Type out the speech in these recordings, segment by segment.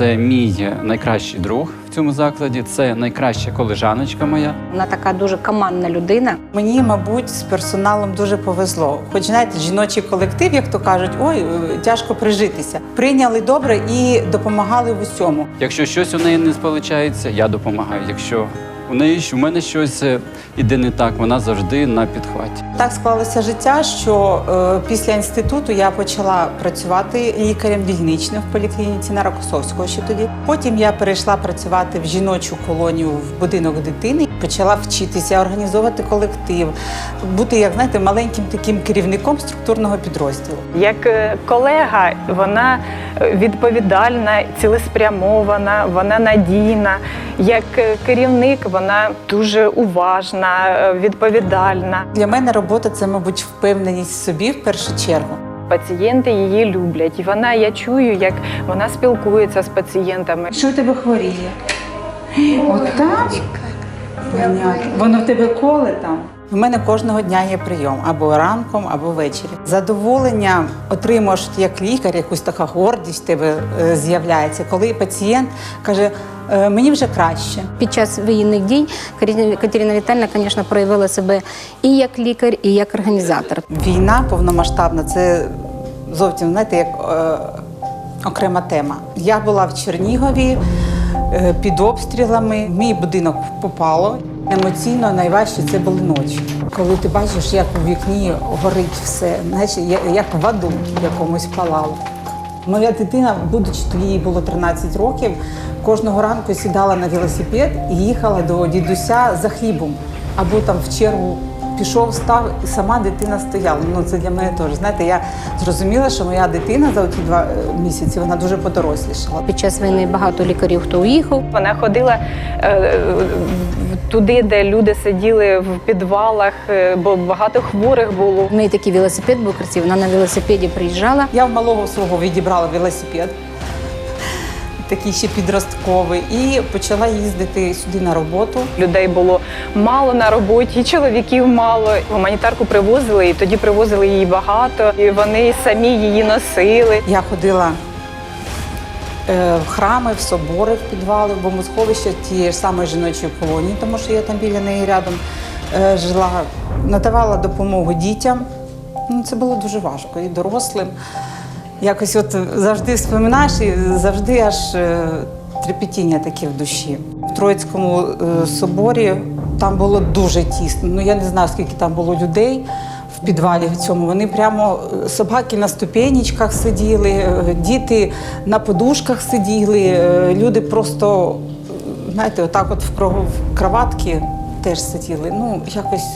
це мій найкращий друг в цьому закладі, це найкраща колежаночка моя. Вона така дуже командна людина. Мені, мабуть, з персоналом дуже повезло. Хоч знаєте, жіночий колектив, як то кажуть, ой, е, тяжко прижитися. Прийняли добре і допомагали в усьому. Якщо щось у неї не сполучається, я допомагаю. Якщо у неї у мене щось е, іде не так, вона завжди на підхваті. Так склалося життя, що е, після інституту я почала працювати лікарем дільничним в поліклініці на Рокосовського ще тоді. Потім я перейшла працювати в жіночу колонію в будинок дитини. Почала вчитися, організовувати колектив, бути, як знаєте, маленьким таким керівником структурного підрозділу. Як е, колега, вона е, відповідальна, цілеспрямована, вона надійна. Як е, керівник, вона дуже уважна, е, відповідальна. Для мене робота це, мабуть, впевненість в собі в першу чергу. Пацієнти її люблять. І вона, я чую, як вона спілкується з пацієнтами. Що у тебе хворіє? Отак? Воно в тебе коле там. У мене кожного дня є прийом або ранком, або ввечері. Задоволення отримуєш як лікар, якусь така гордість в тебе е, з'являється, коли пацієнт каже, «Е, мені вже краще. Під час воєнних дій Катерина- Вітальна, звісно, проявила себе і як лікар, і як організатор. Війна повномасштабна це зовсім знаєте, як е, окрема тема. Я була в Чернігові е, під обстрілами. В мій будинок попало. Емоційно найважче це були ночі. Коли ти бачиш, як у вікні горить все, знаєш, як в аду якомусь палало. Моя дитина, будучи їй було 13 років, кожного ранку сідала на велосипед і їхала до дідуся за хлібом або там в чергу пішов, став, і сама дитина стояла. Ну це для мене теж. Знаєте, я зрозуміла, що моя дитина за ті два е, місяці вона дуже подорослішала. Під час війни багато лікарів, хто уїхав. Вона ходила е, туди, де люди сиділи в підвалах, е, бо багато хворих було. В неї такий велосипед був красивий. Вона на велосипеді приїжджала. Я в малого свого відібрала велосипед, такий ще підростковий, і почала їздити сюди на роботу. Людей було мало на роботі, чоловіків мало. Гуманітарку привозили, і тоді привозили її багато. І вони самі її носили. Я ходила е, в храми, в собори, в підвали, в бомбосховище тієї ж самої жіночої колонії, тому що я там біля неї рядом е, жила, надавала допомогу дітям. Ну, це було дуже важко і дорослим. Якось от завжди вспоминаєш і завжди аж е, трепетіння таке в душі. В Троїцькому е, соборі там було дуже тісно. Ну я не знаю, скільки там було людей в підвалі в цьому. Вони прямо е, собаки на ступенічках сиділи, діти на подушках сиділи. Люди просто, знаєте, отак от в кроватки теж сиділи. Ну, якось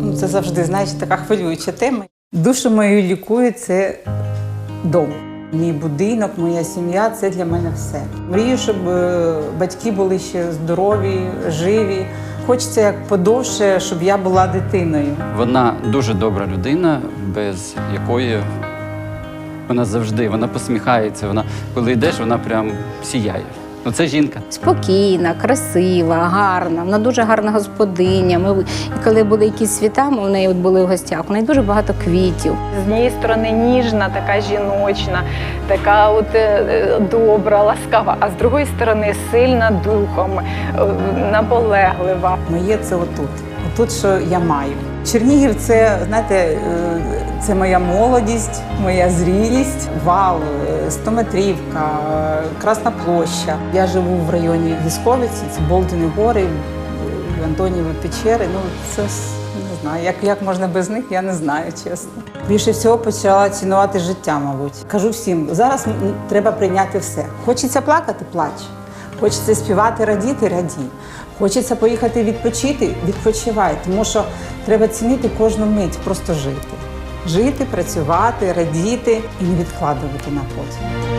ну, це завжди, знаєш, така хвилююча тема. Душу мою лікує це дом. Мій будинок, моя сім'я це для мене все. Мрію, щоб е, батьки були ще здорові, живі. Хочеться як подовше, щоб я була дитиною. Вона дуже добра людина, без якої вона завжди вона посміхається. Вона коли йдеш, вона прям сіяє. Ну це жінка. Спокійна, красива, гарна. Вона дуже гарна господиня. Ми і коли були якісь свята, ми в неї от були в гостях. У неї дуже багато квітів. З однієї сторони ніжна, така жіночна, така от е, добра, ласкава, а з другої сторони сильна духом, е, наполеглива. Моє це отут. Отут, що я маю. Чернігів це, знаєте, е, це моя молодість, моя зрілість, вал, е, стометрівка, е, Красна площа. Я живу в районі Військовиці, це Болдини гори, е, печери. Ну, це не знаю. Як, як можна без них, я не знаю, чесно. Більше всього почала цінувати життя, мабуть. Кажу всім, зараз треба прийняти все. Хочеться плакати, плач. Хочеться співати, радіти, радій. Хочеться поїхати відпочити, відпочивай. Тому що треба цінити кожну мить, просто жити. Жити, працювати, радіти і не відкладувати на потім.